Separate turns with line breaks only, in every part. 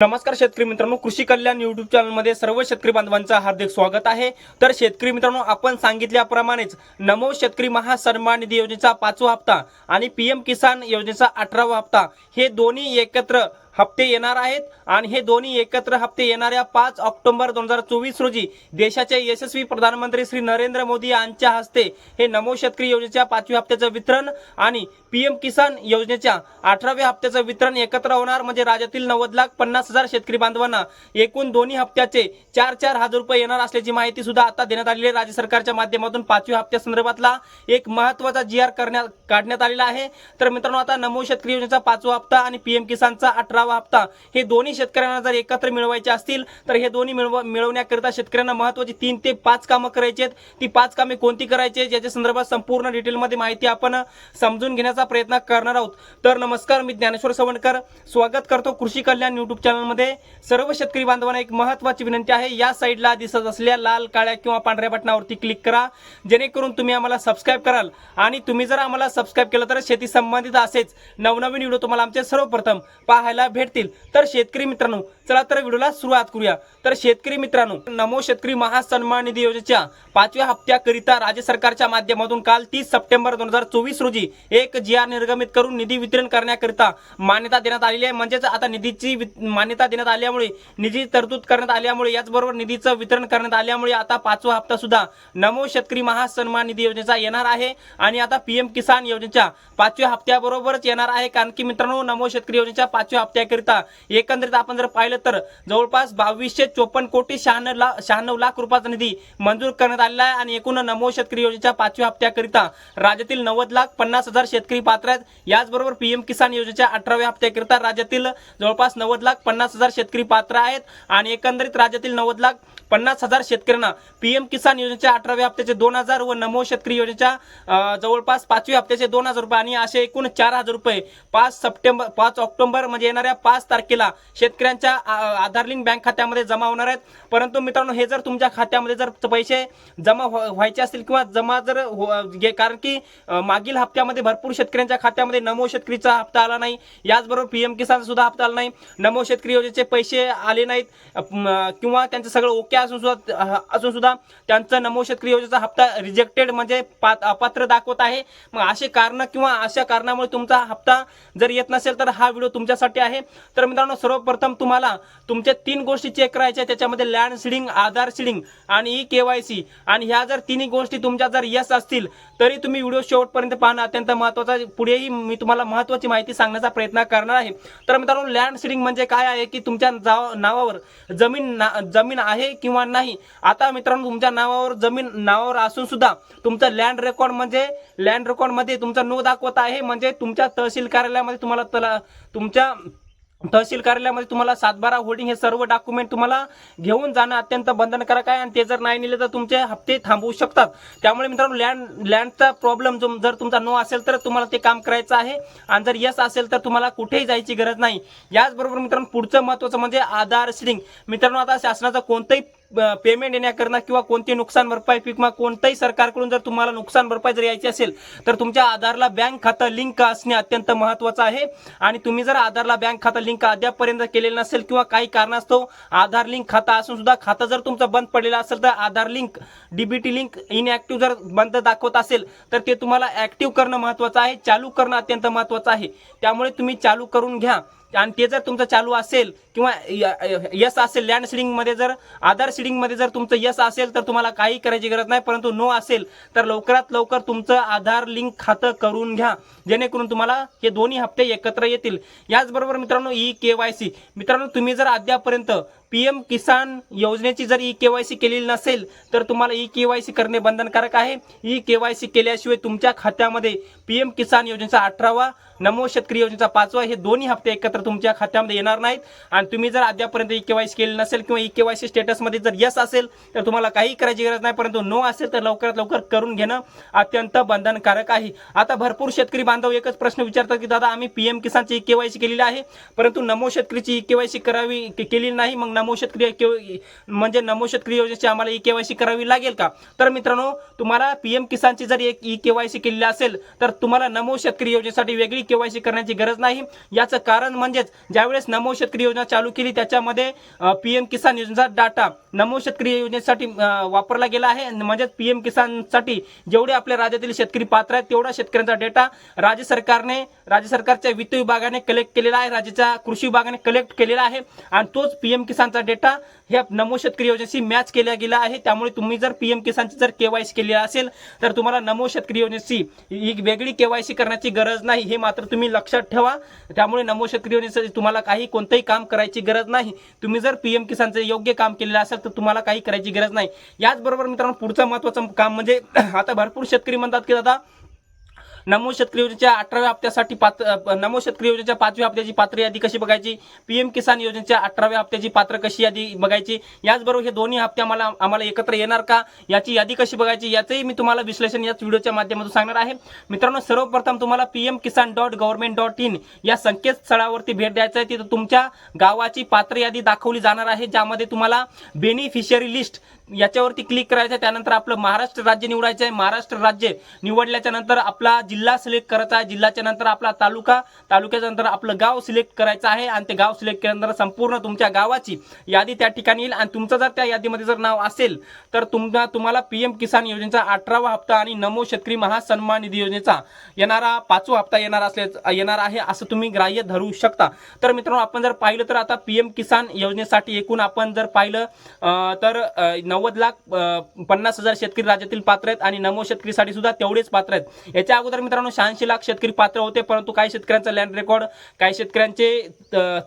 नमस्कार शेतकरी मित्रांनो कृषी कल्याण युट्यूब चॅनलमध्ये सर्व शेतकरी बांधवांचं हार्दिक स्वागत आहे. तर शेतकरी मित्रांनो आपण सांगितल्याप्रमाणेच नमो शेतकरी महासन्मान निधी योजनेचा पाचवा हप्ता आणि पीएम किसान योजनेचा अठरावा हप्ता हे दोन्ही एकत्र हप्ते येणार आहेत आणि हे दोन्ही एकत्र हप्ते येणाऱ्या पाच ऑक्टोबर दोन हजार चोवीस रोजी देशाचे यशस्वी प्रधानमंत्री श्री नरेंद्र मोदी यांच्या हस्ते हे नमो शेतकरी योजनेच्या पाचव्या हप्त्याचं वितरण आणि पीएम किसान योजनेच्या अठराव्या हप्त्याचं वितरण एकत्र होणार. म्हणजे राज्यातील नव्वद लाख पन्नास हजार शेतकरी बांधवांना एकूण दोन्ही हप्त्याचे चार चार हजार रुपये येणार असल्याची माहिती सुद्धा आता देण्यात आलेली आहे. राज्य सरकारच्या माध्यमातून पाचव्या हप्त्या संदर्भातला एक महत्त्वाचा जी आर करण्यात काढण्यात आलेला आहे. तर मित्रांनो आता नमो शेतकरी योजनेचा पाचवा हप्ता आणि पीएम किसानचा अठरा अठरावा हप्ता. हे दोन्ही शेतकऱ्यांना जर एकत्र मिळवायचे असतील तर हे दोन्ही मिळव मिळवण्याकरिता शेतकऱ्यांना महत्वाची तीन ते पाच कामं करायची आहेत. ती पाच कामे कोणती करायची आहेत याच्या संदर्भात संपूर्ण डिटेलमध्ये माहिती आपण समजून घेण्याचा प्रयत्न करणार आहोत. तर नमस्कार मी ज्ञानेश्वर सवणकर स्वागत करतो कृषी कल्याण युट्यूब चॅनलमध्ये. सर्व शेतकरी बांधवांना एक महत्वाची विनंती आहे या साईडला दिसत असलेल्या लाल काळ्या किंवा पांढऱ्या बटनावरती क्लिक करा. जेणेकरून तुम्ही आम्हाला सबस्क्राईब कराल. आणि तुम्ही जर आम्हाला सबस्क्राईब केलं तर शेती संबंधित असेच नवनवीन व्हिडिओ तुम्हाला आमचे सर्वप्रथम पाहायला भेटतील. तर शेतकरी मित्रांनो चला तर व्हिडिओला सुरुवात करूया. तर शेतकरी मित्रांनो नमो शेतकरी महासन्मान निधी योजनेच्या पाचव्या हप्त्याकरिता राज्य सरकारच्या माध्यमातून काल तीस सप्टेंबर दोन हजार चोवीस रोजी एक जी आर निर्गमित करून निधी वितरण करण्याकरिता मान्यता देण्यात आलेली आहे. म्हणजेच आता निधीची मान्यता देण्यात आल्यामुळे निधी तरतूद करण्यात आल्यामुळे याचबरोबर निधीचं वितरण करण्यात आल्यामुळे आता पाचवा हप्ता सुद्धा नमो शेतकरी महासन्मान निधी योजनेचा येणार आहे. आणि आता पीएम किसान योजनेच्या पाचव्या हप्त्याबरोबरच येणार आहे. कारण की मित्रांनो नमो शेतकरी योजनेच्या पाचव्या करण्याकरिता एकंदरीत आपण जर पाहिलं तर जवळपास बावीसशे चोपन्न कोटी शहाण्णव लाख शहाण्णव लाख रुपयाचा निधी मंजूर करण्यात आलेला आहे आणि एकूण नमो शेतकरी योजनेच्या पाचव्या हप्त्याकरिता राज्यातील नव्वद लाख पन्नास हजार शेतकरी पात्र आहेत. याचबरोबर पीएम किसान योजनेच्या अठराव्या हप्त्याकरिता राज्यातील जवळपास नव्वद लाख पन्नास हजार शेतकरी पात्र आहेत. आणि एकंदरीत राज्यातील नव्वद लाख पन्नास हजार शेतकऱ्यांना पीएम किसान योजनेच्या अठराव्या हप्त्याचे दोन हजार व नमो शेतकरी योजनेच्या जवळपास पाचव्या हप्त्याचे दोन हजार रुपये आणि असे एकूण चार हजार रुपये पाच सप्टेंबर पाच ऑक्टोबर म्हणजे येणाऱ्या पाच तारखेला शेतकऱ्यांच्या आधार लिंक बँक खात्यामध्ये जमा होणार आहेत. परंतु मित्रांनो हे जर तुमच्या खात्यामध्ये जर पैसे जमा व्हायचे असतील किंवा जमा जर हो, कारण की मागील हप्त्यामध्ये भरपूर शेतकऱ्यांच्या खात्यामध्ये नमो शेतकरीचा हप्ता आला नाही. याचबरोबर पीएम किसान सुद्धा हप्ता आला नाही. नमो शेतकरी योजनेचे पैसे आले नाहीत. किंवा त्यांचं सगळं ओके असून सुद्धा असून सुद्धा त्यांचं नमो शेतकरी योजनेचा हप्ता रिजेक्टेड म्हणजे पात- अपात्र दाखवत आहे. मग असे कारण किंवा अशा कारणामुळे तुमचा हप्ता जर येत नसेल तर हा व्हिडिओ तुमच्यासाठी आहे. तर मित्रांनो सर्वप्रथम तुम्हाला तुमच्या तीन गोष्टी चेक करायच्या त्याच्यामध्ये लँड सिडिंग आधार सिडिंग आणि ई केवायसी आणि ह्या जर तिन्ही गोष्टी तुमच्या जर यस असतील तरी तुम्ही व्हिडिओ शेवटपर्यंत पाहणं अत्यंत महत्वाचं पुढेही मी तुम्हाला महत्वाची माहिती सांगण्याचा प्रयत्न करणार आहे. तर मित्रांनो लँड सिडिंग म्हणजे काय आहे की तुमच्या जाव- नावावर जमीन ना- जमीन आहे किंवा नाही? आता मित्रांनो तुमच्या नावावर जमीन नावावर असून सुद्धा म्हणजे, तुमचा लँड रेकॉर्ड म्हणजे लँड रेकॉर्डमध्ये तुमचा नो दाखवत आहे. म्हणजे तुमच्या तहसील कार्यालयामध्ये तुम्हाला तला तुमच्या तहसील कार्यालयामध्ये तुम्हाला सातबारा होल्डिंग हे सर्व डॉक्युमेंट तुम्हाला घेऊन जाणं अत्यंत बंधनकारक आहे आणि ते जर नाही नेले तर तुमचे हप्ते थांबवू शकतात. त्यामुळे मित्रांनो लँड लँडचा प्रॉब्लेम जो जर तुमचा नो असेल तर तुम्हाला ते काम करायचं आहे. आणि जर यस असेल तर तुम्हाला कुठेही जायची गरज नाही. याचबरोबर मित्रांनो पुढचं महत्त्वाचं म्हणजे आधार सिडिंग मित्रांनो आता शासनाचं कोणतंही पेमेंट येण्याकरता किंवा कोणती नुकसान भरपाई किंवा कोणत्याही सरकारकडून जर तुम्हाला नुकसान भरपाई जर यायची असेल तर तुमच्या आधारला बँक खातं लिंक असणे अत्यंत महत्वाचं आहे. आणि तुम्ही जर आधारला बँक खातं लिंक अद्यापर्यंत केलेलं नसेल किंवा काही कारणास्तव आधार लिंक खातं असून सुद्धा खातं जर तुमचं बंद पडलेलं असेल तर Aadhaar link DBT link inactive जर बंद दाखवत असेल तर ते तुम्हाला ॲक्टिव्ह करणं महत्वाचं आहे चालू करणं अत्यंत महत्वाचं आहे. त्यामुळे तुम्ही चालू करून घ्या. आणि ते जर तुमचं चालू असेल किंवा यस असेल लँड सिडिंगमध्ये जर आधार सिडिंगमध्ये जर तुमचं यस असेल तर तुम्हाला काही करायची गरज नाही परंतु नो असेल तर लवकरात लवकर तुमचं आधार लिंक खातं करून घ्या. जेणेकरून तुम्हाला हे दोन्ही हप्ते एकत्र येतील. याचबरोबर मित्रांनो ई के वाय सी मित्रांनो तुम्ही जर अद्यापर्यंत पी एम किसान योजनेची जर ई के वाय सी केलेली नसेल तर तुम्हाला ई के वाय सी करणे बंधनकारक आहे. ई के वाय सी केल्याशिवाय तुमच्या खात्यामध्ये पी एम किसान योजनेचा अठरावा नमो शेतकरी योजनेचा पाचवा हे दोन्ही हप्ते एकत्र तुमच्या खात्यामध्ये येणार नाहीत. आणि तुम्ही जर अद्यापर्यंत ई केवायसी सी केली नसेल किंवा ई केवायसी सी स्टेटसमध्ये जर यस असेल तर तुम्हाला काही करायची गरज नाही परंतु नो असेल तर लवकरात लवकर करून घेणं अत्यंत बंधनकारक आहे. आता भरपूर शेतकरी बांधव एकच प्रश्न विचारतात की दादा आम्ही पीएम किसानची ई केवायसी सी केलेली आहे परंतु नमो शेतकरीची ई केवायसी सी करावी केलेली नाही मग नमो शेतकरी म्हणजे नमो शेतकरी योजनेची आम्हाला ई केवायसी सी करावी लागेल का? तर मित्रांनो तुम्हाला पीएम किसानची जर एक ई केवायसी सी केलेली असेल तर तुम्हाला नमो शेतकरी योजनेसाठी वेगळी के वाय सी करण्याची गरज नाही. याचं कारण म्हणजेच ज्यावेळेस नमो शेतकरी योजना चालू केली. त्याच्यामध्ये पी एम किसान योजनेचा डाटा नमो शेतकरी योजनेसाठी वापरला गेला आहे. म्हणजेच पी एम किसानसाठी जेवढे आपल्या राज्यातील शेतकरी पात्र आहेत तेवढा शेतकऱ्यांचा डेटा राज्य सरकारने राज्य सरकारच्या वित्त विभागाने कलेक्ट केलेला आहे. राज्याच्या कृषी विभागाने कलेक्ट केलेला आहे. आणि तोच पी एम किसानचा डेटा ह्या नमो शेतकरी योजनेशी मॅच केला गेला आहे. त्यामुळे तुम्ही जर पी एम किसानची जर केवायसी केली असेल तर तुम्हाला नमो शेतकरी योजनेची एक वेगळी केवायसी करण्याची गरज नाही. हे मात्र तुम्ही लक्षात ठेवा. त्यामुळे नमो शेतकरी योजनेसाठी तुम्हाला काही कोणतंही काम करायचं गरज नाही. तुम्ही जर पी एम किसानचं योग्य काम केलेलं असेल तर तुम्हाला काही करायची गरज नाही. याचबरोबर मित्रांनो पुढचं महत्त्वाचं काम म्हणजे आता भरपूर शेतकरी म्हणतात की दादा नमो शेतकरी योजनेच्या अठराव्या हप्त्यासाठी पात्र नमो शेतकरी योजनेच्या पाचव्या हप्त्याची पात्र यादी कशी बघायची? पीएम किसान योजनेच्या अठराव्या हप्त्याची पात्र कशी यादी बघायची? याचबरोबर हे दोन्ही हप्ते आम्हाला आम्हाला एकत्र येणार का? याची यादी कशी बघायची? याचंही मी तुम्हाला विश्लेषण याच व्हिडिओच्या माध्यमातून सांगणार आहे. मित्रांनो सर्वप्रथम तुम्हाला PM Kisan dot government dot in या संकेतस्थळावरती भेट द्यायचं आहे. तिथं तुमच्या गावाची पात्र यादी दाखवली जाणार आहे ज्यामध्ये तुम्हाला बेनिफिशियरी लिस्ट याच्यावरती क्लिक करायचं आहे त्यानंतर आपलं महाराष्ट्र राज्य निवडायचं आहे. महाराष्ट्र राज्य निवडल्याच्या नंतर आपला जिल्हा सिलेक्ट करायचा आहे. जिल्ह्याच्या नंतर आपला तालुका तालुक्याच्या नंतर आपलं गाव सिलेक्ट करायचं आहे. आणि ते गाव सिलेक्ट केल्यानंतर संपूर्ण तुमच्या गावाची यादी त्या ठिकाणी येईल. आणि तुमचं जर त्या यादीमध्ये जर नाव असेल तर तुमचा तुम्हाला पीएम किसान योजनेचा अठरावा हप्ता आणि नमो शेतकरी महासन्मान निधी योजनेचा येणारा पाचवा हप्ता येणार असल्या येणार आहे असं तुम्ही ग्राह्य धरू शकता. तर मित्रांनो आपण जर पाहिलं तर आता पीएम किसान योजनेसाठी एकूण आपण जर पाहिलं तर नव्वद लाख पन्नास हजार शेतकरी राज्यातील पात्र आहेत आणि नमो शेतकरीसाठी सुद्धा तेवढेच पात्र आहेत. याच्या अगोदर मित्रांनो शहाऐंशी लाख शेतकरी पात्र होते परंतु काही शेतकऱ्यांचा लँड रेकॉर्ड काही शेतकऱ्यांचे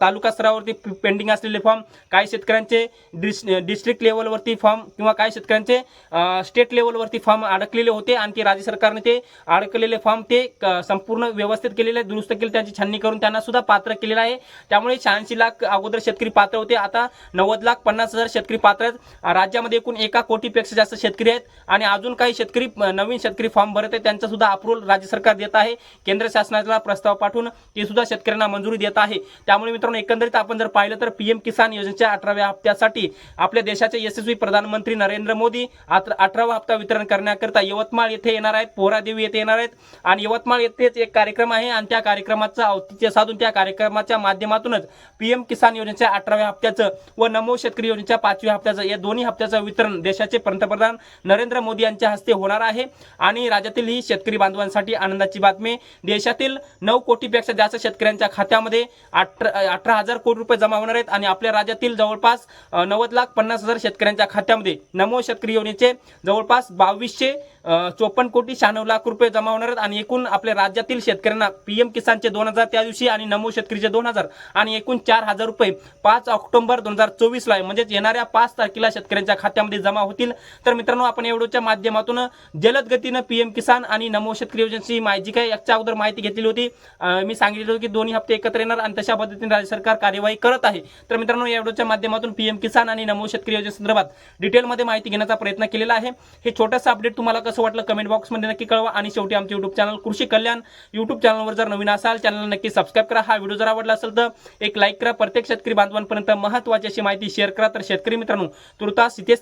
तालुका स्तरावरती पेंडिंग असलेले फॉर्म काही शेतकऱ्यांचे डिस्ट्रिक्ट लेवलवरती फॉर्म किंवा काही शेतकऱ्यांचे स्टेट लेवलवरती फॉर्म अडकलेले होते आणि ते राज्य सरकारने ते अडकलेले फॉर्म ते संपूर्ण व्यवस्थित केलेले दुरुस्त केले त्यांची छाननी करून त्यांना सुद्धा पात्र केलेलं आहे. त्यामुळे शहाऐंशी लाख अगोदर शेतकरी पात्र होते आता नव्वद लाख पन्नास हजार शेतकरी पात्र आहेत. राज्यामध्ये एकूण एका कोटीपेक्षा जास्त शेतकरी आहेत आणि अजून काही शेतकरी नवीन शेतकरी फॉर्म भरत आहेत त्यांचा सुद्धा अप्रुव्हल राज्य सरकार देत आहे. केंद्र शासनाला प्रस्ताव पाठवून ते सुद्धा शेतकऱ्यांना मंजुरी देत आहे. त्यामुळे मित्रांनो एकंदरीत आपण जर पाहिलं तर पीएम किसान योजनेच्या अठराव्या हप्त्यासाठी आपल्या देशाचे यशस्वी प्रधानमंत्री नरेंद्र मोदी आता अठरावा हप्ता वितरण करण्याकरता यवतमाळ येथे येणार आहेत पोहरादेवी येथे येणार आहेत. आणि यवतमाळ येथेच एक कार्यक्रम आहे आणि त्या कार्यक्रमाचं औचित्य साधून त्या कार्यक्रमाच्या माध्यमातूनच पीएम किसान योजनेच्या अठराव्या हप्त्याचं व नमो शेतकरी योजनेच्या पाचव्या हप्त्याचं या दोन्ही हप्त्याचं वितरण देशाचे पंतप्रधान नरेंद्र मोदी यांच्या हस्ते होणार आहे. आणि राज्यातील ही शेतकरी बांधवांसाठी आनंदाची बातमी देशातील नऊ कोटीपेक्षा जास्त शेतकऱ्यांच्या खात्यामध्ये अठरा अठरा हजार कोटी रुपये जमा होणार आहेत. आणि आपल्या राज्यातील जवळपास नव्वद लाख पन्नास हजार शेतकऱ्यांच्या खात्यामध्ये नमो शेतकरी योजनेचे जवळपास बावीसशे चोपन्न कोटी शहाण्णव लाख रुपये जमा होणार आहेत. आणि एकूण आपल्या राज्यातील शेतकऱ्यांना पीएम किसानचे दोन हजार त्या दिवशी आणि नमो शेतकरीचे दोन हजार आणि एकूण चार हजार रुपये पाच ऑक्टोबर दोन हजार चोवीसला म्हणजेच येणाऱ्या पाच तारखेला शेतकऱ्यांच्या खात्यामध्ये जमा होतील. तर मित्रांनो आपण एवढ्याच्या माध्यमातून जलद गतीनं पीएम किसान आणि नमो शेतकरी योजनेची माहिती काय याच्या अगोदर माहिती घेतलेली होती. मी सांगितलं होतं की दोन्ही हप्ते एकत्र येणार आणि तशा पद्धतीने राज्य सरकार कार्यवाही करत आहे. तर मित्रांनो या व्हिडिओच्या माध्यमातून पीएम किसान आणि नमो शेतकरी योजनेसंदर्भात डिटेलमध्ये माहिती घेण्याचा प्रयत्न केलेला आहे. हे छोटंसं अपडेट तुम्हाला कसं वाटलं कमेंट बॉक्समध्ये नक्की कळवा आणि शेवटी आमचे युट्यूब चॅनल कृषी कल्याण युट्यूब चॅनलवर जर नवीन असाल चॅनलला नक्की सबस्क्राईब करा. हा व्हिडिओ जर आवडला असेल तर एक लाईक करा. प्रत्येक शेतकरी बांधवांपर्यंत महत्त्वाची अशी माहिती शेअर करा. तर शेतकरी मित्रांनो तुर्तास इथेच